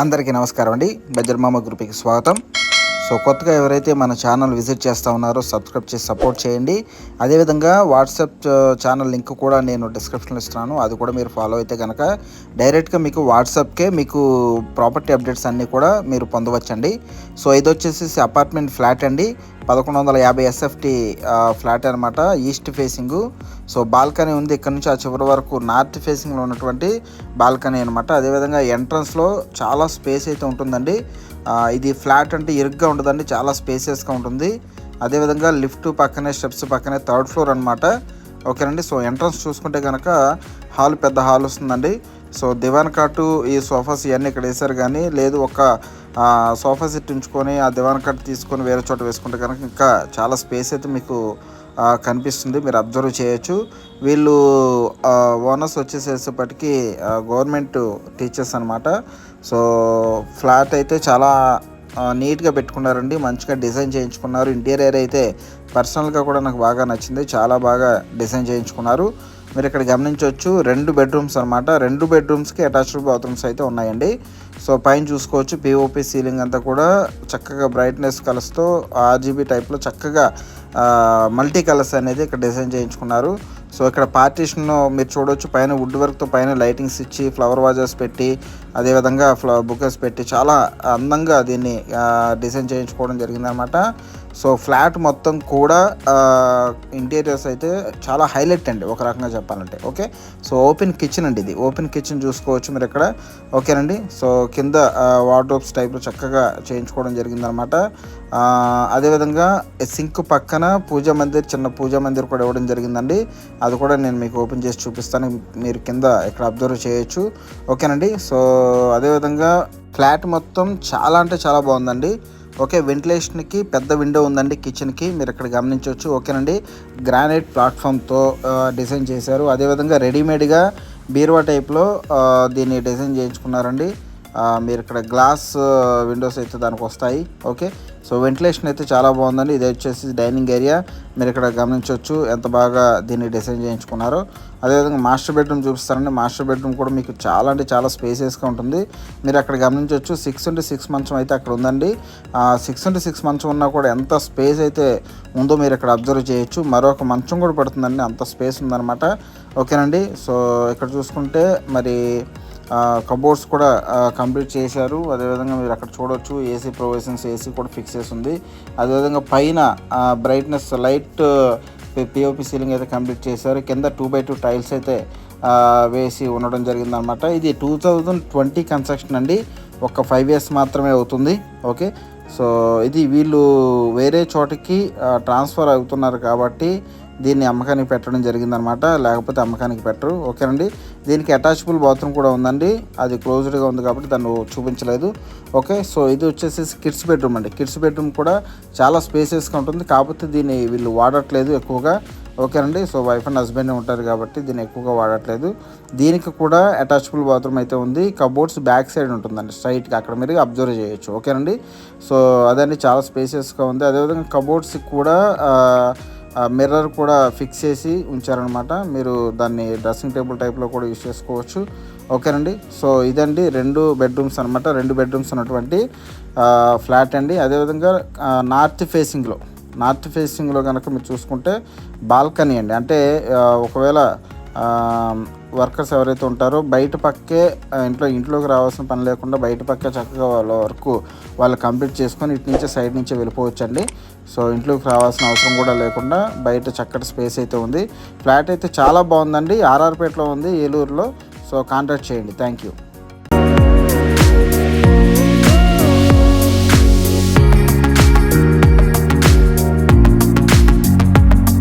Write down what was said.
అందరికీ నమస్కారం అండి. బజర్మామ గ్రూప్కి స్వాగతం. సో కొత్తగా ఎవరైతే మన ఛానల్ విజిట్ చేస్తూ ఉన్నారో సబ్స్క్రైబ్ చేసి సపోర్ట్ చేయండి. అదేవిధంగా వాట్సాప్ ఛానల్ లింక్ కూడా నేను డిస్క్రిప్షన్లో ఇస్తున్నాను. అది కూడా మీరు ఫాలో అయితే కనుక డైరెక్ట్గా మీకు వాట్సాప్కే మీకు ప్రాపర్టీ అప్డేట్స్ అన్నీ కూడా మీరు పొందవచ్చండి. సో ఇది వచ్చేసి అపార్ట్మెంట్ ఫ్లాట్ అండి. పదకొండు వందల యాభై ఎస్ఎఫ్టీ ఫ్లాట్ అనమాట ఈస్ట్ ఫేసింగ్ సో బాల్కనీ ఉంది ఇక్కడ నుంచి ఆ చివరి వరకు. నార్త్ ఫేసింగ్లో ఉన్నటువంటి బాల్కనీ అనమాట అదేవిధంగా ఎంట్రన్స్లో చాలా స్పేస్ అయితే ఉంటుందండి. ఇది ఫ్లాట్ అంటే ఇరుగ్గా ఉండదండి చాలా స్పేసియస్గా ఉంటుంది. అదేవిధంగా లిఫ్ట్ పక్కనే స్టెప్స్ పక్కనే థర్డ్ ఫ్లోర్ అనమాట ఓకేనండి? సో ఎంట్రన్స్ చూసుకుంటే కనుక హాల్ పెద్ద హాల్ వస్తుందండి. సో దివాన్ కాటు ఈ సోఫాస్ ఇవన్నీ ఇక్కడ వేశారు కానీ లేదు ఒక సోఫా సెట్ ఉంచుకొని ఆ దివాన్ కట్ తీసుకొని వేరే చోట వేసుకుంటే కనుక ఇంకా చాలా స్పేస్ అయితే మీకు కనిపిస్తుంది. మీరు అబ్జర్వ్ చేయొచ్చు. వీళ్ళు ఓనర్స్ వచ్చేసేసేపటికి గవర్నమెంట్ టీచర్స్ అనమాట సో ఫ్లాట్ అయితే చాలా నీట్గా పెట్టుకున్నారండి. మంచిగా డిజైన్ చేయించుకున్నారు. ఇంటీరియర్ అయితే పర్సనల్గా కూడా నాకు బాగా నచ్చింది. చాలా బాగా డిజైన్ చేయించుకున్నారు. మీరు ఇక్కడ గమనించవచ్చు రెండు బెడ్రూమ్స్ అనమాట రెండు బెడ్రూమ్స్కి అటాచ్డ్ బాత్రూమ్స్ అయితే ఉన్నాయండి. సో పైన చూసుకోవచ్చు పిఓపి సీలింగ్ అంతా కూడా చక్కగా బ్రైట్నెస్ కలర్స్తో ఆర్జీబీ టైప్లో చక్కగా మల్టీ కలర్స్ అనేది ఇక్కడ డిజైన్ చేయించుకున్నారు. సో ఇక్కడ పార్టీషన్ మీరు చూడవచ్చు పైన వుడ్ వర్క్తో పైన లైటింగ్స్ ఇచ్చి ఫ్లవర్ వాజెస్ పెట్టి అదేవిధంగా ఫ్లవర్ బుకెస్ పెట్టి చాలా అందంగా దీన్ని డిజైన్ చేయించుకోవడం జరిగిందనమాట సో ఫ్లాట్ మొత్తం కూడా ఇంటీరియర్స్ అయితే చాలా హైలైట్ అండి ఒక రకంగా చెప్పాలంటే. ఓకే? సో ఓపెన్ కిచెన్ అండి ఇది. ఓపెన్ కిచెన్ చూసుకోవచ్చు మీరు ఇక్కడ. ఓకేనండి? సో కింద వార్డ్రోబ్స్ టైప్లో చక్కగా చేయించుకోవడం జరిగిందనమాట. అదేవిధంగా సింక్ పక్కన పూజా మందిర్ చిన్న పూజా మందిర్ కూడా ఇవ్వడం జరిగిందండి. అది కూడా నేను మీకు ఓపెన్ చేసి చూపిస్తాను. మీరు కింద ఇక్కడ అబ్జర్వ్ చేయొచ్చు. ఓకేనండి? సో అదేవిధంగా ఫ్లాట్ మొత్తం చాలా అంటే చాలా బాగుందండి. ఓకే వెంటిలేషన్కి పెద్ద విండో ఉందండి కిచెన్కి మీరు ఇక్కడ గమనించవచ్చు. ఓకేనండి. గ్రానైట్ ప్లాట్ఫామ్తో డిజైన్ చేశారు. అదేవిధంగా రెడీమేడ్గా బీరువా టైప్లో దీన్ని డిజైన్ చేయించుకున్నారండి. మీరు ఇక్కడ గ్లాస్ విండోస్ అయితే దానికి వస్తాయి. ఓకే? సో వెంటిలేషన్ అయితే చాలా బాగుందండి. ఇది వచ్చేసి డైనింగ్ ఏరియా మీరు ఇక్కడ గమనించవచ్చు ఎంత బాగా దీన్ని డిజైన్ చేయించుకున్నారో. అదేవిధంగా మాస్టర్ బెడ్రూమ్ చూపిస్తారండి మాస్టర్ బెడ్రూమ్ కూడా మీకు చాలా అంటే చాలా స్పేసియస్గా ఉంటుంది. మీరు అక్కడ గమనించవచ్చు సిక్స్ ఇంటూ సిక్స్ మంచం అయితే అక్కడ ఉందండి. సిక్స్ ఇంటూ సిక్స్ మంచం ఉన్నా కూడా ఎంత స్పేస్ అయితే ఉందో మీరు ఇక్కడ అబ్జర్వ్ చేయొచ్చు. మరొక మంచం కూడా పడుతుందండి. అంత స్పేస్ ఉందన్నమాట. ఓకేనండి? సో ఇక్కడ చూసుకుంటే మరి కబోర్డ్స్ కూడా కంప్లీట్ చేశారు. అదేవిధంగా మీరు అక్కడ చూడొచ్చు ఏసీ ప్రొవిజన్స్ ఏసీ కూడా ఫిక్స్ చేసి ఉంది అదేవిధంగా పైన బ్రైట్నెస్ లైట్ పిఓపి సీలింగ్ అయితే కంప్లీట్ చేశారు. కింద టూ బై టూ టైల్స్ అయితే వేసి ఉండడం జరిగిందనమాట ఇది టూ థౌజండ్ ట్వంటీ కన్స్ట్రక్షన్ అండి. ఒక ఫైవ్ ఇయర్స్ మాత్రమే అవుతుంది. ఓకే? సో ఇది వీళ్ళు వేరే చోటకి ట్రాన్స్ఫర్ అవుతున్నారు కాబట్టి దీన్ని అమ్మకానికి పెట్టడం జరిగిందనమాట. లేకపోతే అమ్మకానికి పెట్టరు. ఓకేనండి? దీనికి అటాచబుల్ బాత్రూమ్ కూడా ఉందండి. అది క్లోజ్డ్గా ఉంది కాబట్టి దాన్ని చూపించలేదు. ఓకే? సో ఇది వచ్చేసి కిడ్స్ బెడ్రూమ్ అండి. కిడ్స్ బెడ్రూమ్ కూడా చాలా స్పేసెస్గా ఉంటుంది. కాకపోతే దీన్ని వీళ్ళు వాడట్లేదు ఎక్కువగా. ఓకేనండి? సో వైఫ్ అండ్ హస్బెండ్ ఉంటారు కాబట్టి దీన్ని ఎక్కువగా వాడట్లేదు. దీనికి కూడా అటాచబుల్ బాత్రూమ్ అయితే ఉంది. కబోర్డ్స్ బ్యాక్ సైడ్ ఉంటుందండి. స్ట్రైట్గా అక్కడ మీరు అబ్జర్వ్ చేయొచ్చు. ఓకేనండి? సో అదండి చాలా స్పేసెస్గా ఉంది. అదేవిధంగా కబోర్డ్స్కి కూడా మిర్రర్ కూడా ఫిక్స్ చేసి ఉంచారనమాట మీరు దాన్ని డ్రెస్సింగ్ టేబుల్ టైప్లో కూడా యూస్ చేసుకోవచ్చు. ఓకేనండి సో ఇదండి రెండు బెడ్రూమ్స్ అనమాట రెండు బెడ్రూమ్స్ ఉన్నటువంటి ఫ్లాట్ అండి. అదేవిధంగా నార్త్ ఫేసింగ్లో నార్త్ ఫేసింగ్లో కనుక మీరు చూసుకుంటే బాల్కనీ అండి. అంటే ఒకవేళ వర్కర్స్ ఎవరైతే ఉంటారో బయట పక్కే ఇంట్లో ఇంట్లోకి రావాల్సిన పని లేకుండా బయట పక్కే చక్కగా వాళ్ళ వర్క్ వాళ్ళు కంప్లీట్ చేసుకొని ఇటు నుంచే సైడ్ నుంచే వెళ్ళిపోవచ్చు అండి సో ఇంట్లోకి రావాల్సిన అవసరం కూడా లేకుండా బయట చక్కటి స్పేస్ అయితే ఉంది. ఫ్లాట్ అయితే చాలా బాగుందండి. ఆర్ఆర్పేటలో ఉంది ఏలూరులో. సో కాంటాక్ట్ చేయండి. Thank you